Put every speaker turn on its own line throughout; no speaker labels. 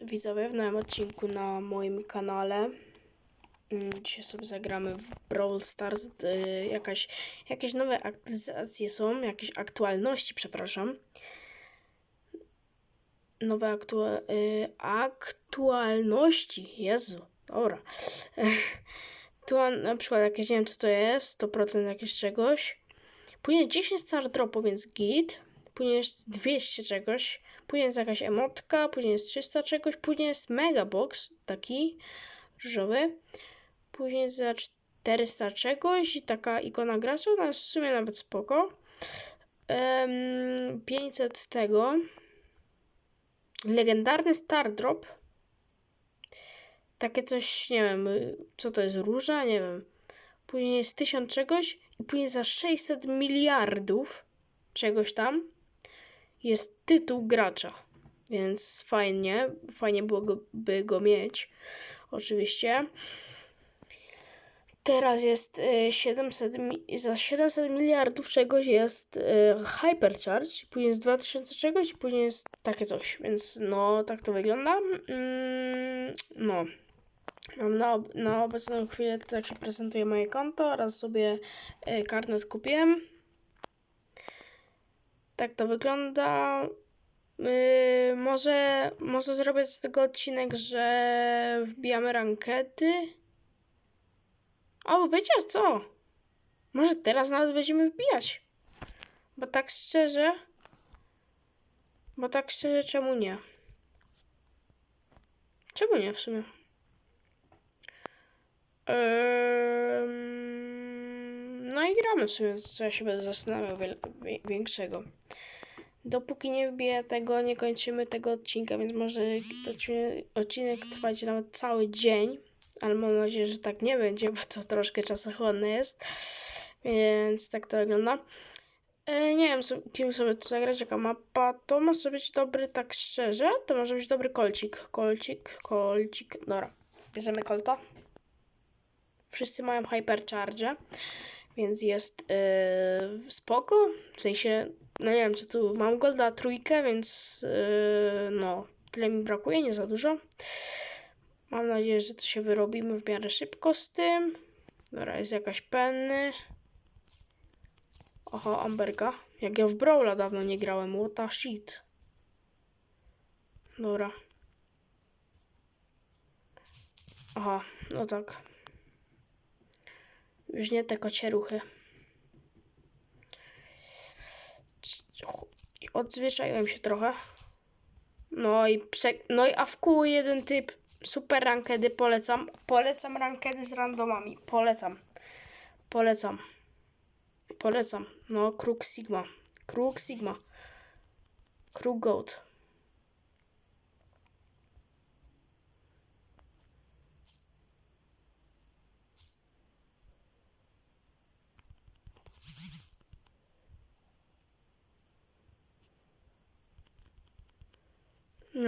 widzowie w nowym odcinku na moim kanale. Mm, Dzisiaj sobie zagramy w Brawl Stars. y, Jakaś, jakieś nowe aktualizacje są, jakieś aktualności, przepraszam. Nowe aktu y, aktualności. Jezu, dobra. Tu na przykład jakieś, nie wiem co to jest, 100% jakiegoś czegoś. Później jest 10 star dropu, więc git. Później jest 200 czegoś. Później jest jakaś emotka, później jest 300 czegoś, później jest megabox, taki różowy. Później jest za 400 czegoś i taka ikona gracza, ona jest w sumie nawet spoko. Em, 500 tego. Legendarny Star Drop. Takie coś, nie wiem, co to jest, róża? Nie wiem. Później jest 1000 czegoś i później za 600 miliardów czegoś tam jest tytuł gracza. Więc fajnie, fajnie byłoby go mieć, oczywiście. Teraz jest y, 700, mi- za 700 miliardów czegoś jest y, Hypercharge, później jest 2000 czegoś, później jest takie coś, więc no tak to wygląda. Mm, no. Mam na, na obecną chwilę tak się prezentuje moje konto, oraz sobie y, karnet kupiłem. Tak to wygląda. Yy, może, może zrobię z tego odcinek, że wbijamy rankety. O, wiecie co? Może teraz nawet będziemy wbijać. Bo tak szczerze. Bo tak szczerze, czemu nie? Czemu nie w sumie? Ym, no i gramy w sumie, co ja się będę zastanawiał większego. Dopóki nie wbiję tego, nie kończymy tego odcinka, więc może odcinek, trwać nawet cały dzień, ale mam nadzieję, że tak nie będzie, bo to troszkę czasochłonne jest, więc tak to wygląda. E, nie wiem, kim sobie tu zagrać, jaka mapa, to może być dobry, tak szczerze, to może być dobry kolcik, kolcik, kolcik, dobra, bierzemy kolta. Wszyscy mają hypercharge, więc jest yy, spoko. W sensie, no nie wiem, co tu mam golda trójkę, więc yy, no, tyle mi brakuje, nie za dużo. Mam nadzieję, że to się wyrobimy w miarę szybko z tym. Dobra, jest jakaś penny. Oho, Amberga. Jak ja w Brawla dawno nie grałem, what shit. Dobra. Aha, no tak. Już nie te kocie ruchy. Odzwyczaiłem się trochę. No i, prze... no i a w kół jeden typ. Super rankedy polecam. Polecam rankedy z randomami. Polecam. Polecam. Polecam. No, Kruk Sigma. Kruk Sigma. Kruk Goat.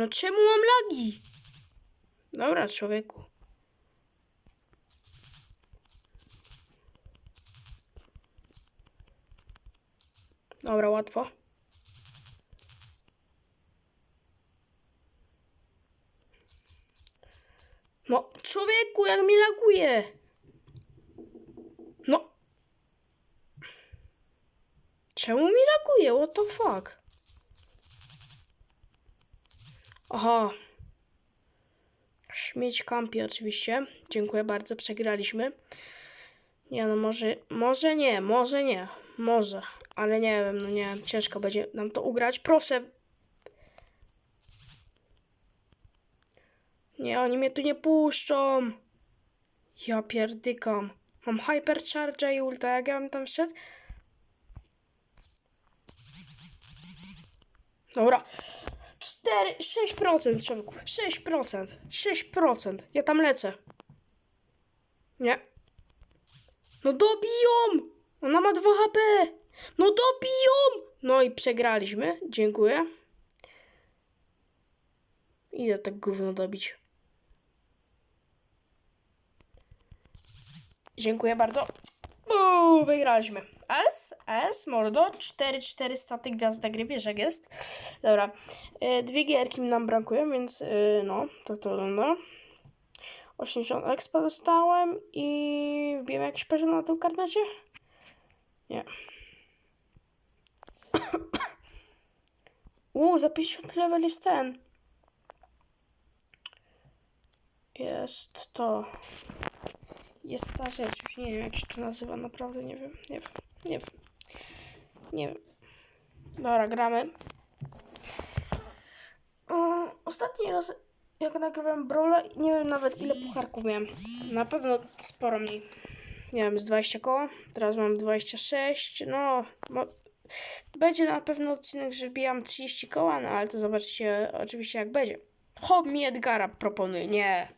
No czemu mam lagi? Dobra, człowieku. Dobra, łatwo. No, człowieku, jak mi laguje. No. Czemu mi laguje? What the fuck? Aha. Śmieć kampi oczywiście. Dziękuję bardzo, przegraliśmy. Nie no, może, może nie, może nie, może. Ale nie wiem, no nie, ciężko będzie nam to ugrać. Proszę. Nie, oni mnie tu nie puszczą. Ja pierdykam. Mam hypercharge i ulta, jak ja bym tam wszedł? Dobra. 4, 6% człowieku. 6%. 6%. Ja tam lecę. Nie. No dobiją! Ona ma 2 HP. No dobiją! No i przegraliśmy. Dziękuję. Idę tak gówno dobić. Dziękuję bardzo. Buu, wygraliśmy. S, S, mordo, 4-4 statyk gwiazda gry, wiesz jak jest. Dobra, y, dwie gierki nam brakuje, więc y, no, to to wygląda. 80 expa dostałem i wbiłem jakiś poziom na tym karnecie? Nie. Uuu, za 50 level jest ten. Jest to. Jest ta rzecz, już nie wiem jak się to nazywa, naprawdę nie wiem, nie wiem, nie wiem, nie wiem. Dobra, gramy. O, ostatni raz jak nagrywałem Brawla, nie wiem nawet ile pucharków miałem. Na pewno sporo mniej. Nie wiem, z 20 koła. Teraz mam 26. No, mo- będzie na pewno odcinek, że wbijam 30 koła, no ale to zobaczcie oczywiście jak będzie. Mi Edgara proponuje. Nie.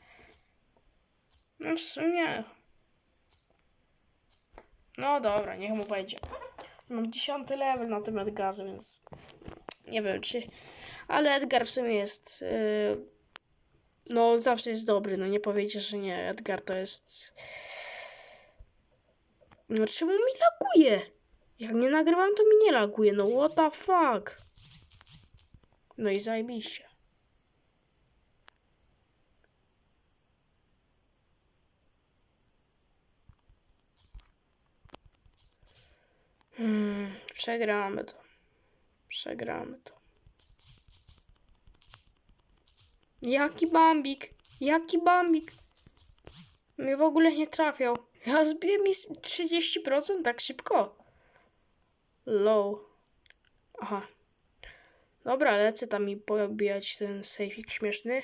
No w sumie. No dobra, niech mu będzie. Mam 10 level na tym Edgarze, więc nie wiem czy... Ale Edgar w sumie jest... Yy... No zawsze jest dobry, no nie powiecie, że nie. Edgar to jest... No czemu mi laguje? Jak nie nagrywam, to mi nie laguje. No what the fuck? No i zajebiście. Hmm, przegramy to. Przegramy to. Jaki bambik? Jaki bambik? Mnie w ogóle nie trafiał. Ja zbiłem mi z 30% tak szybko. Low. Aha. Dobra, lecę tam i pobijać ten sejfik śmieszny.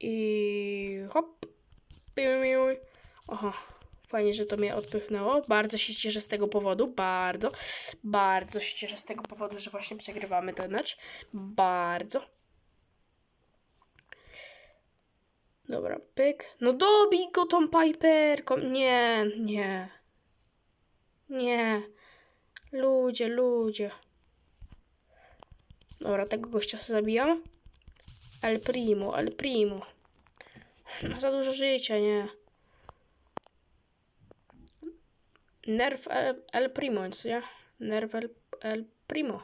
I hop. Aha. Fajnie, że to mnie odpychnęło. Bardzo się cieszę z tego powodu. Bardzo. Bardzo się cieszę z tego powodu, że właśnie przegrywamy ten mecz. Bardzo. Dobra, pyk. No dobij go tą Piperką. Nie, nie. Nie. Ludzie, ludzie. Dobra, tego gościa sobie zabijam. El Primo, El Primo. Ma za dużo życia, nie. Nerw El, El Primo, nie? Nerw El, El Primo.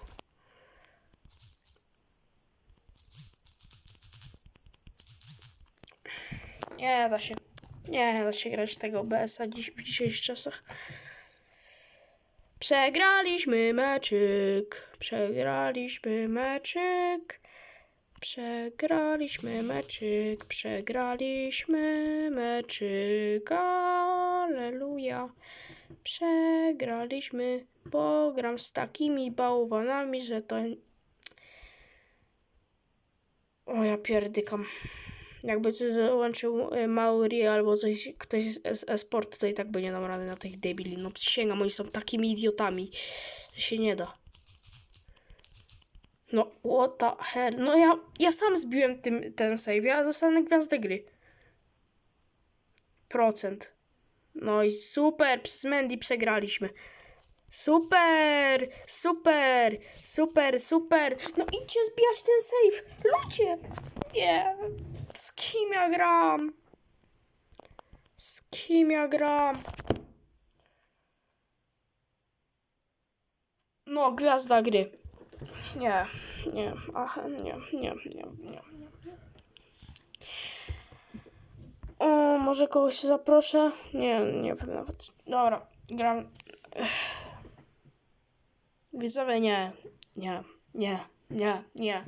Nie da się. Nie da się grać tego BS-a dziś, w dzisiejszych czasach. Przegraliśmy meczyk. Przegraliśmy meczyk. Przegraliśmy meczyk. Przegraliśmy meczyk. Aleluja. Przegraliśmy. Bo gram z takimi bałwanami, że to... O, ja pierdykam. Jakby tu załączył y, Mauri albo coś, ktoś z e-sportu, to i tak by nie dał rady na tych debili. No przysięgam, oni są takimi idiotami, że się nie da. No, what the hell? No ja, ja sam zbiłem tym, ten save, a dostanę gwiazdę gry. Procent. No i super, przez Mandy przegraliśmy. Super, super, super, super. No idźcie zbijać ten save. Ludzie! Nie. Z kim ja gram? Z kim ja gram? No, gwiazda gry. Nie, nie, ach, nie, nie, nie, nie. O, może kogoś zaproszę? Nie, nie wiem nawet. Dobra, gram. Widzowie, nie, nie, nie, nie, nie.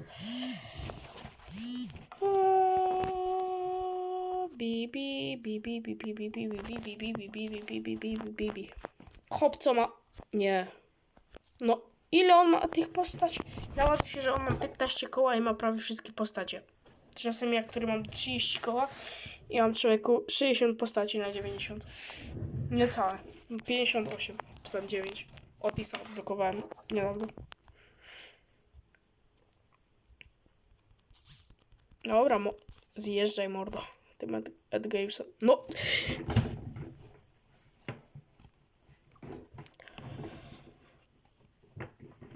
Bi, bi, bi, bi, bi, bi, bi, bi, bi, bi, bi, bi, bi, bi, bi, bi, bi, bi, bi, bi. Hop, co ma? Nie. No, ile on ma tych postaci? Załatwi się, że on ma 15 koła i ma prawie wszystkie postacie. Czasem ja, który mam 30 koła i mam człowieku 60 postaci na 90. Niecałe. 58 czy tam 9. Otisa odblokowałem niedawno. Dobra, mo- zjeżdżaj mordo. Tym Ed, Ed Gamesem. No!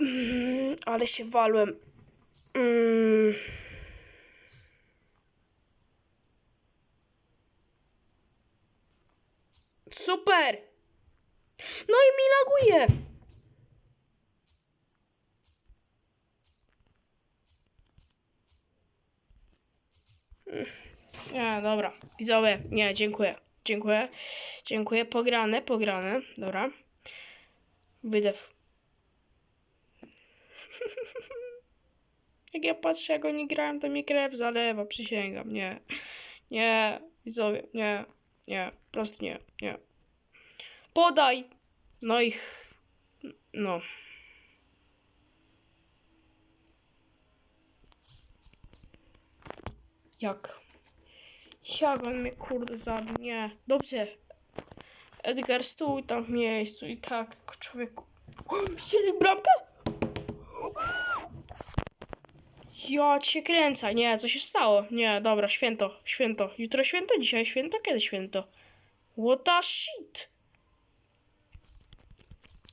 Mm, ale się walłem. Mm. Super! No i mi laguje! Nie, dobra. Widzowie, nie, dziękuję. Dziękuję. Dziękuję. Pograne, pograne. Dobra. Wydew. jak ja patrzę, jak oni grają, to mi krew zalewa, przysięgam. Nie. Nie, widzowie, nie. Nie, po prostu nie, nie. Podaj! No i... ch- No. Jak? Jak on mnie kurde zabił? Nie. Dobrze. Edgar, stój tam w miejscu i tak, człowieku. Strzelił bramkę? Ja cię kręcę. Nie, co się stało? Nie, dobra, święto, święto. Jutro święto, dzisiaj święto, kiedy święto? What the shit?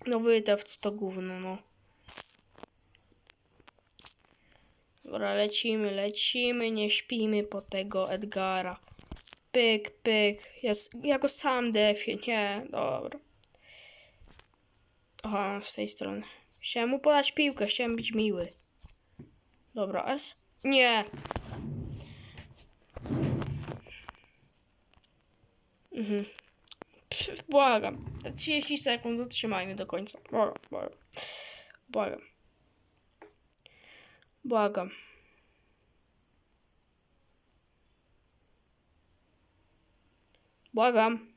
No wydaw, to gówno, no. Dobra, lecimy, lecimy, nie śpimy po tego Edgara. Pyk, pyk. Ja, ja go sam defię, nie, dobra. Aha, z tej strony. Chciałem mu podać piłkę, chciałem być miły. Dobra, S? Nie. Mhm. Pff, błagam. Te 30 sekund dotrzymajmy do końca. Błagam, błagam. Błagam. Błagam. Błagam.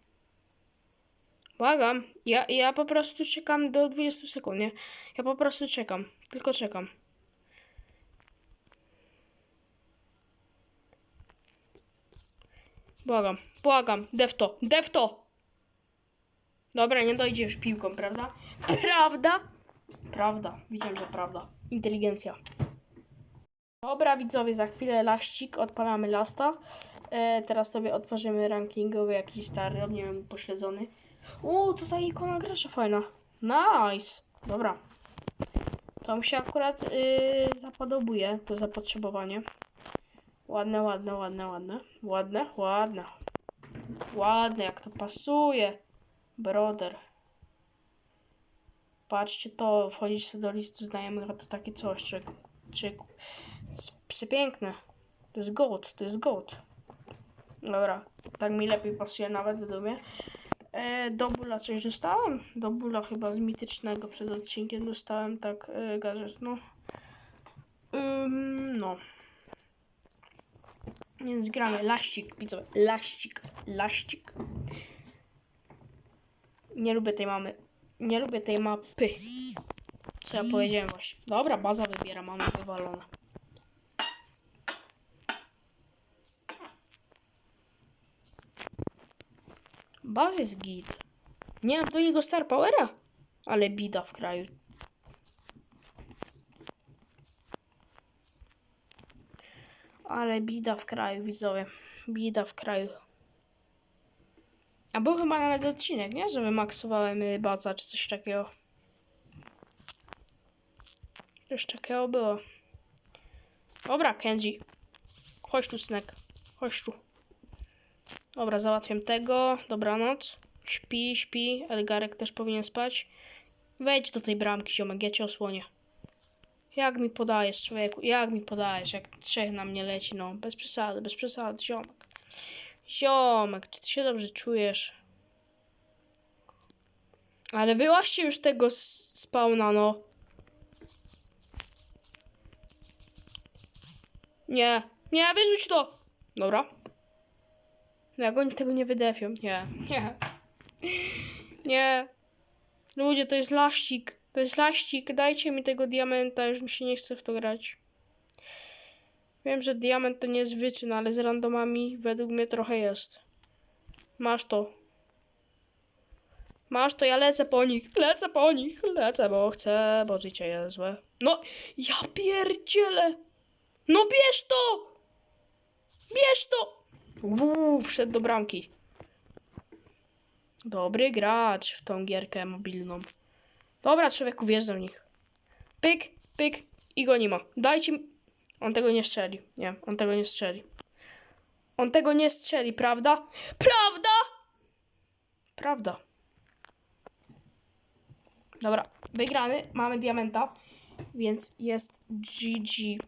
Błagam. Ja, ja po prostu czekam do 20 sekund, nie? Ja po prostu czekam. Tylko czekam. Błagam, błagam. Defto, defto! Dobra, nie dojdzie już piłką, prawda? Prawda? Prawda. Widziałem, że prawda. Inteligencja. Dobra, widzowie, za chwilę laścik, odpalamy lasta. E, teraz sobie otworzymy rankingowy jakiś stary, nie wiem, pośledzony. O, tutaj ikona gracza fajna. Nice. Dobra. To mi się akurat y, zapodobuje, to zapotrzebowanie. Ładne, ładne, ładne, ładne. Ładne, ładne. Ładne, jak to pasuje. Brother. Patrzcie to, wchodzić sobie do listu znajomych, to takie coś, czy, czy przepiękne. To jest gold, to jest gold. Dobra, tak mi lepiej pasuje nawet według mnie. E, do bóla coś dostałem? Do bóla chyba z mitycznego przed odcinkiem dostałem tak e, gadżet, no. Ym, no. Więc gramy laścik, widzowie, laścik, laścik. Nie lubię tej mamy. Nie lubię tej mapy. Co ja powiedziałem właśnie. Dobra, baza wybiera, mamy wywalone. Baz jest git. Nie mam do niego Star Powera, ale bida w kraju. Ale bida w kraju, widzowie. Bida w kraju. A był chyba nawet odcinek, nie? Że wymaksowałem y, baza czy coś takiego. Coś takiego było. Dobra, Kenji. Chodź tu, Snek. Chodź tu. Dobra, załatwiam tego. Dobranoc. Śpi, śpi. Edgarek też powinien spać. Wejdź do tej bramki, ziomek, ja cię osłonię. Jak mi podajesz, człowieku? Jak mi podajesz, jak trzech na mnie leci, no. Bez przesady, bez przesady, ziomek. Ziomek, czy ty się dobrze czujesz? Ale wyłaźcie już tego spawna, no. Nie, nie, wyrzuć to! Dobra. Jak oni tego nie wydefią? Nie, nie. Nie. Ludzie, to jest laścik. To jest laścik. Dajcie mi tego diamenta, już mi się nie chce w to grać. Wiem, że diament to nie jest wyczyn, ale z randomami według mnie trochę jest. Masz to. Masz to, ja lecę po nich. Lecę po nich. Lecę, bo chcę, bo życie jest złe. No, ja pierdzielę. No bierz to! Bierz to! Uuu, wszedł do bramki. Dobry gracz w tą gierkę mobilną. Dobra, człowieku, wjeżdża w nich. Pyk, pyk i go nie ma. Dajcie mi... On tego nie strzeli. Nie, on tego nie strzeli. On tego nie strzeli, prawda? Prawda? Prawda. Dobra, wygrany, mamy diamenta, więc jest GG.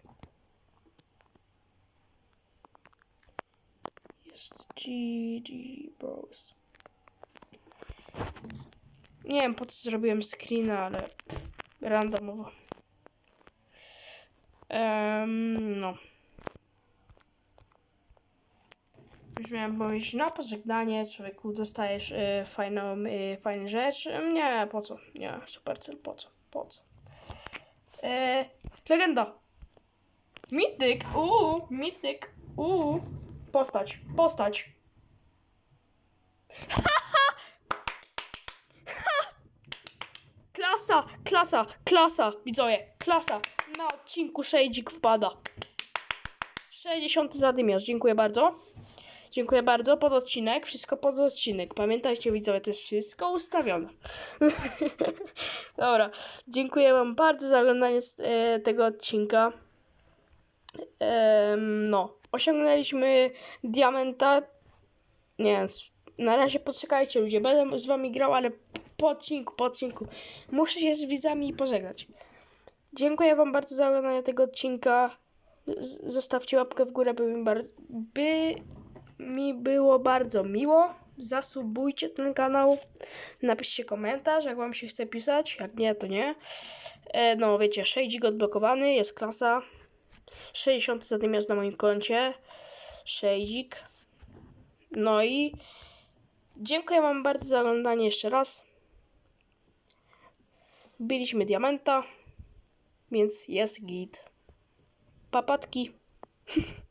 Jest GG Bros. Nie wiem po co zrobiłem screena, ale randomowo. Em, no. Już miałem powiedzieć na pożegnanie, człowieku, dostajesz y, fajną, y, fajną rzecz. Nie, po co? Nie, super cel, po co? Po co? E, legenda. Mityk, uuu, mityk, uuu. Postać, postać. Klasa, klasa, klasa, widzowie, klasa. Na odcinku Shadzik wpada. 60 zadymiarz, dziękuję bardzo. Dziękuję bardzo, pod odcinek, wszystko pod odcinek. Pamiętajcie widzowie, to jest wszystko ustawione. Dobra, dziękuję wam bardzo za oglądanie e, tego odcinka. Em, no, osiągnęliśmy diamenta. Nie na razie poczekajcie ludzie, będę z wami grał, ale po odcinku, po odcinku. Muszę się z widzami pożegnać. Dziękuję wam bardzo za oglądanie tego odcinka. Zostawcie łapkę w górę, by mi, bardzo, by mi było bardzo miło. Zasubujcie ten kanał. Napiszcie komentarz, jak wam się chce pisać. Jak nie, to nie. E, no, wiecie, Shadzik odblokowany, jest klasa. 60 zadymiarz na moim koncie. Shadzik. No i dziękuję wam bardzo za oglądanie jeszcze raz. Byliśmy diamenta, więc jest git. Papatki.